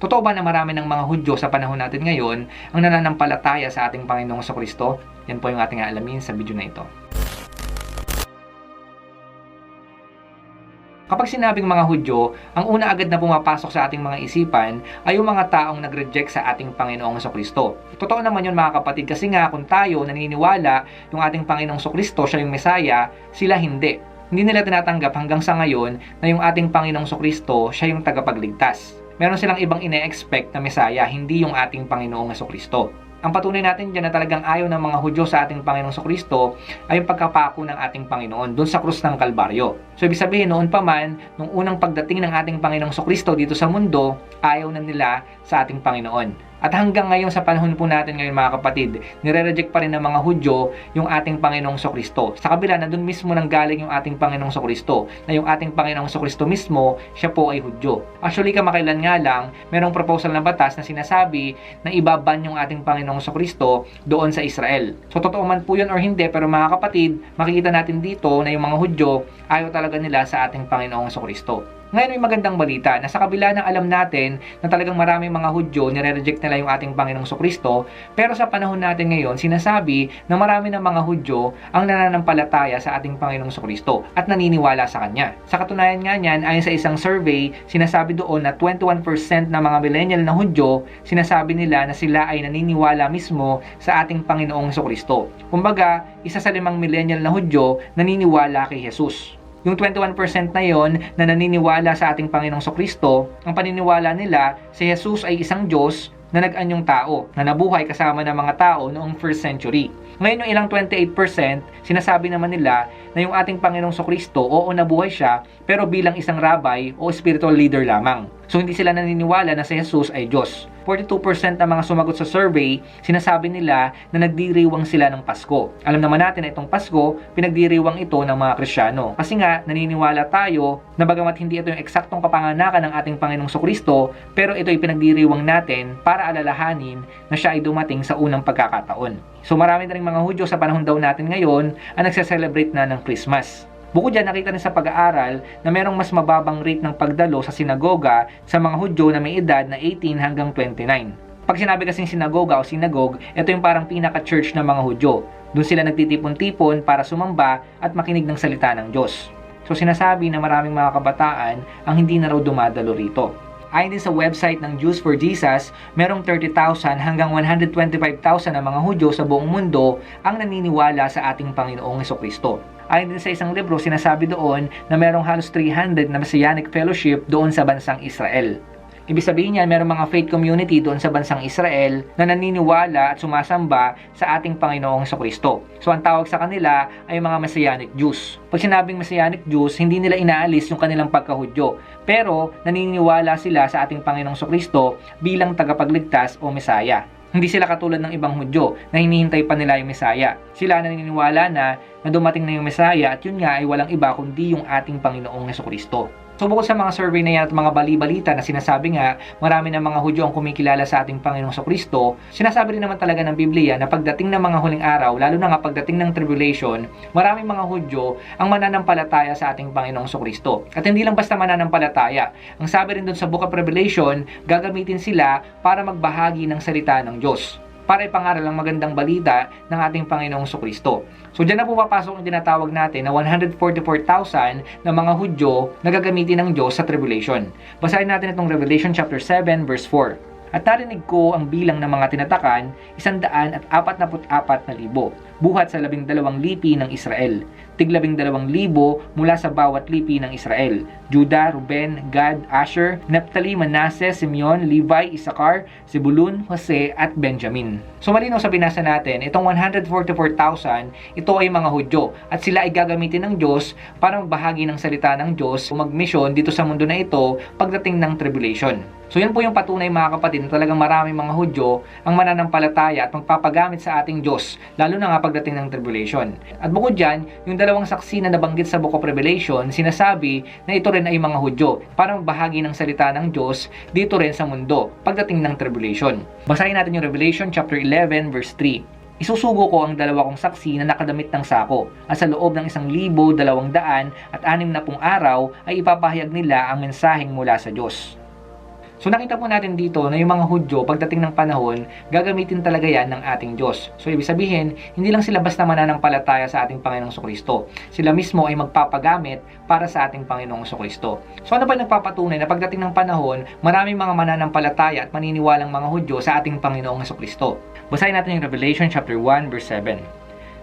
Totoo ba na marami ng mga Hudyo sa panahon natin ngayon ang nananampalataya sa ating Panginoong Kristo? Yan po yung ating aalamin sa video na ito. Kapag sinabing mga Hudyo, ang una agad na pumapasok sa ating mga isipan ay yung mga taong nag-reject sa ating Panginoong Kristo. Totoo naman yun mga kapatid kasi nga kung tayo naniniwala yung ating Panginoong Kristo siya yung Mesaya, sila hindi. Hindi nila tinatanggap hanggang sa ngayon na yung ating Panginoong Kristo siya yung tagapagligtas. Meron silang ibang ine-expect na Mesaya, hindi yung ating Panginoong Kristo. Ang patunay natin dyan na talagang ayaw ng mga Hudyo sa ating Panginoong Kristo ay yung pagkapako ng ating Panginoon doon sa krus ng Kalbaryo. So ibig sabihin noon pa man, nung unang pagdating ng ating Panginoong Kristo dito sa mundo, ayaw na nila sa ating Panginoon. At hanggang ngayon sa panahon po natin ngayon mga kapatid, nire-reject pa rin ng mga Hudyo yung ating Panginoong Kristo. Sa kabila na doon mismo nang galing yung ating Panginoong Kristo, na yung ating Panginoong Kristo mismo, siya po ay Hudyo. Actually kamakailan nga lang, merong proposal na batas na sinasabi na ibaban yung ating Panginoong Kristo doon sa Israel. So totoo man po yun or hindi, pero mga kapatid, makikita natin dito na yung mga Hudyo ayaw talaga nila sa ating Panginoong Kristo. Ngayon may magandang balita na sa kabila ng alam natin na talagang maraming mga Hudyo nire-reject nila yung ating Panginoong Kristo, pero sa panahon natin ngayon sinasabi na marami ng mga Hudyo ang nananampalataya sa ating Panginoong Kristo at naniniwala sa Kanya. Sa katunayan nga niyan, ayon sa isang survey, sinasabi doon na 21% ng mga millennial na Hudyo, sinasabi nila na sila ay naniniwala mismo sa ating Panginoong Kristo. Kumbaga, isa sa limang millennial na Hudyo naniniwala kay Jesus. Yung 21% na yon na naniniwala sa ating Panginoong Kristo, ang paniniwala nila si Jesus ay isang Diyos na nag-anyong tao, na nabuhay kasama ng mga tao noong first century. Ngayon yung ilang 28%, sinasabi naman nila na yung ating Panginoong Kristo, oo nabuhay siya, pero bilang isang rabbi o spiritual leader lamang. So hindi sila naniniwala na si Jesus ay Diyos. 42% ng mga sumagot sa survey, sinasabi nila na nagdiriwang sila ng Pasko. Alam naman natin na itong Pasko, pinagdiriwang ito ng mga Kristiyano. Kasi nga, naniniwala tayo na bagamat hindi ito yung eksaktong kapanganakan ng ating Panginoong Kristo, pero ito ay pinagdiriwang natin para alalahanin na siya ay dumating sa unang pagkakataon. So marami na rin mga Hudyo sa panahon daw natin ngayon ang nagse-celebrate na ng Christmas. Bukod dyan, nakita rin sa pag-aaral na merong mas mababang rate ng pagdalo sa sinagoga sa mga Hudyo na may edad na 18 hanggang 29. Pag sinabi kasing sinagoga o sinagog, ito yung parang pinaka-church ng mga Hudyo. Doon sila nagtitipon-tipon para sumamba at makinig ng salita ng Diyos. So sinasabi na maraming mga kabataan ang hindi na raw dumadalo rito. Ayon din sa website ng Jews for Jesus, merong 30,000 hanggang 125,000 na mga Hudyo sa buong mundo ang naniniwala sa ating Panginoong Kristo. Ayon din sa isang libro, sinasabi doon na merong halos 300 na Messianic Fellowship doon sa bansang Israel. Ibig sabihin niyan, merong mga faith community doon sa bansang Israel na naniniwala at sumasamba sa ating Panginoong Kristo. So ang tawag sa kanila ay mga Messianic Jews. Pag sinabing Messianic Jews, hindi nila inaalis yung kanilang pagkahudyo. Pero naniniwala sila sa ating Panginoong Kristo bilang tagapagligtas o Mesaya. Hindi sila katulad ng ibang Hudyo na hinihintay pa nila yung Mesaya. Sila naniniwala na na dumating na yung Mesaya at yun nga ay walang iba kundi yung ating Panginoong Heso Kristo. So bukod sa mga survey na yan at mga bali-balita na sinasabi nga marami ng mga Hudyo ang kumikilala sa ating Panginoong sa Kristo, sinasabi rin naman talaga ng Biblia na pagdating ng mga huling araw, lalo na nga pagdating ng tribulation, maraming mga Hudyo ang mananampalataya sa ating Panginoong sa Kristo. At hindi lang basta mananampalataya. Ang sabi rin doon sa Book of Revelation, gagamitin sila para magbahagi ng salita ng Diyos para ipangaral ang magandang balita ng ating Panginoong Kristo. So diyan na po papasok ang tinatawag natin na 144,000 na mga Hudyo na gagamitin ng Diyos sa tribulation. Basahin natin itong Revelation chapter 7 verse 4. At narinig ko ang bilang ng mga tinatakan, isandaan at apat na libo, buhat sa labing dalawang lipi ng Israel. Tiglabing dalawang libo mula sa bawat lipi ng Israel. Judah, Ruben, Gad, Asher, Naphtali, Manasseh, Simeon, Levi, Isakar, Zebulun, Jose, at Benjamin. So malinaw sa binasa natin, itong 144,000, ito ay mga Hudyo at sila ay gagamitin ng Diyos para magbahagi ng salita ng Diyos o magmisyon dito sa mundo na ito pagdating ng tribulation. So yan po yung patunay mga kapatid na talagang maraming mga Hudyo ang mananampalataya at magpapagamit sa ating Diyos, lalo na nga pagdating ng tribulation. At bukod dyan, yung dalawang saksi na nabanggit sa Book of Revelation, sinasabi na ito rin ay mga Hudyo para magbahagi ng salita ng Diyos dito rin sa mundo pagdating ng tribulation. Basahin natin yung Revelation chapter 11 verse 3. Isusugo ko ang dalawa kong saksi na nakadamit ng sako at sa loob ng isang libo, dalawang daan at anim na pung araw ay ipapahayag nila ang mensaheng mula sa Diyos. So nakita po natin dito na yung mga Hudyo pagdating ng panahon, gagamitin talaga yan ng ating Diyos. So ibig sabihin, hindi lang sila basta mananampalataya sa ating Panginoong Kristo. Sila mismo ay magpapagamit para sa ating Panginoong Kristo. So ano ba nagpapatunay na pagdating ng panahon, maraming mga mananampalataya at maniniwalang mga Hudyo sa ating Panginoong Kristo. Basahin natin yung Revelation chapter 1 verse 7.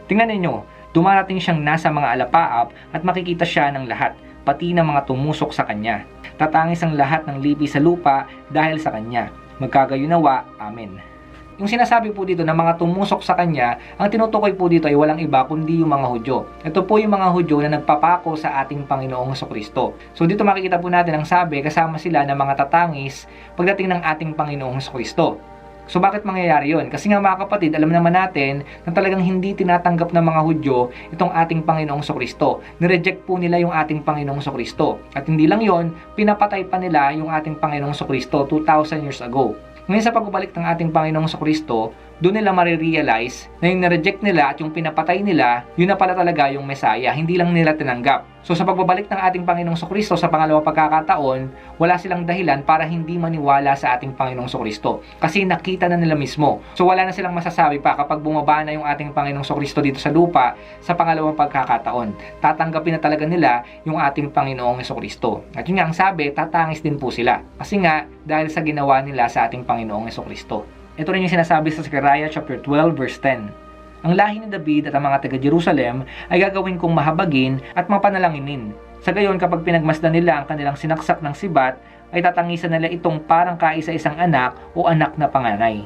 Tingnan ninyo, dumarating siyang nasa mga alapaap at makikita siya ng lahat, pati ng mga tumusok sa kanya. Tatangis ang lahat ng lipi sa lupa dahil sa kanya. Magkagayunawa, Amen. Yung sinasabi po dito na mga tumusok sa kanya, ang tinutukoy po dito ay walang iba kundi yung mga Hudyo. Ito po yung mga Hudyo na nagpapako sa ating Panginoong Kristo. So dito makikita po natin ang sabi kasama sila ng mga tatangis pagdating ng ating Panginoong Kristo. So bakit mangyayari yon? Kasi nga mga kapatid, alam naman natin na talagang hindi tinatanggap ng mga Hudyo itong ating Panginoong Kristo. Nireject po nila yung ating Panginoong Kristo. At hindi lang yon, pinapatay pa nila yung ating Panginoong Kristo 2,000 years ago. Ngayon sa pagbabalik ng ating Panginoong Kristo, doon nila marirealize na yung na-reject nila at yung pinapatay nila, yun na pala talaga yung Messiah, hindi lang nila tinanggap. So sa pagbabalik ng ating Panginoong Kristo sa pangalawang pagkakataon, wala silang dahilan para hindi maniwala sa ating Panginoong Kristo. Kasi nakita na nila mismo. So wala na silang masasabi pa kapag bumaba na yung ating Panginoong Kristo dito sa lupa sa pangalawang pagkakataon. Tatanggapin na talaga nila yung ating Panginoong Kristo. At yun nga ang sabi, tatangis din po sila. Kasi nga, dahil sa ginawa nila sa ating Panginoong Kristo. Ito rin yung sinasabi sa Zechariah chapter 12 verse 10. Ang lahi ni David at ang mga taga Jerusalem ay gagawin kong mahabagin at mapanalanginin. Sa gayon kapag pinagmasdan nila ang kanilang sinaksak ng sibat, ay tatangisan nila itong parang kaisa-isang anak o anak na panganay.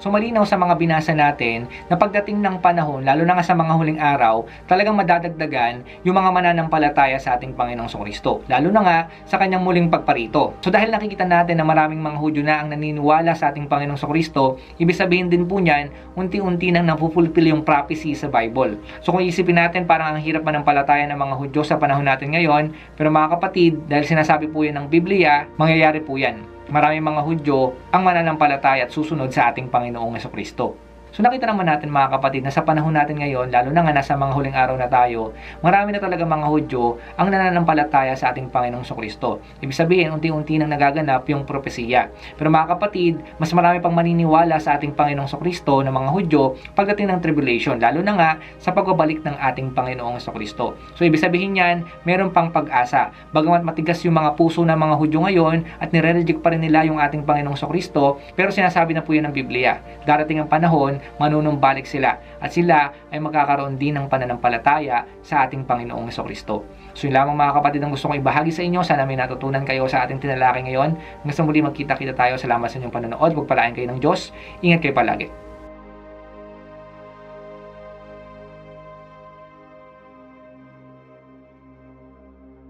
So malinaw sa mga binasa natin na pagdating ng panahon, lalo na nga sa mga huling araw, talagang madadagdagan yung mga mananampalataya sa ating Panginoong Kristo. Lalo na nga sa kanyang muling pagparito. So dahil nakikita natin na maraming mga Hudyo na ang naniniwala sa ating Panginoong Kristo, ibig sabihin din po niyan, unti-unti nang napupulpil yung prophecy sa Bible. So kung isipin natin, parang ang hirap manampalataya ng mga Hudyo sa panahon natin ngayon, pero mga kapatid, dahil sinasabi po yan ng Biblia, mangyayari po yan maraming mga Hudyo ang mananampalataya at susunod sa ating Panginoong Kristo. So nakita naman natin mga kapatid na sa panahon natin ngayon, lalo na nga nasa mga huling araw na tayo, marami na talaga mga Hudyo ang nananampalataya sa ating Panginoong Kristo. Ibig sabihin, unti-unti nang nagaganap yung propesiya. Pero mga kapatid, mas marami pang maniniwala sa ating Panginoong Kristo ng mga Hudyo pagdating ng tribulation, lalo na nga sa pagbabalik ng ating Panginoong Kristo. So ibig sabihin yan, meron pang pag-asa. Bagamat matigas yung mga puso ng mga Hudyo ngayon at nire-reject pa rin nila yung ating Panginoong Kristo, pero sinasabi na po yan ng Biblia. Darating ang panahon, manunumbalik sila at sila ay magkakaroon din ng pananampalataya sa ating Panginoong Kristo. So yun lamang mga kapatid ang gusto kong ibahagi sa inyo. Sana may natutunan kayo sa ating tinalaki ngayon. Hanggang muli magkita-kita tayo. Salamat sa inyong panonood. Pagpalaan kayo ng Diyos. Ingat kayo palagi.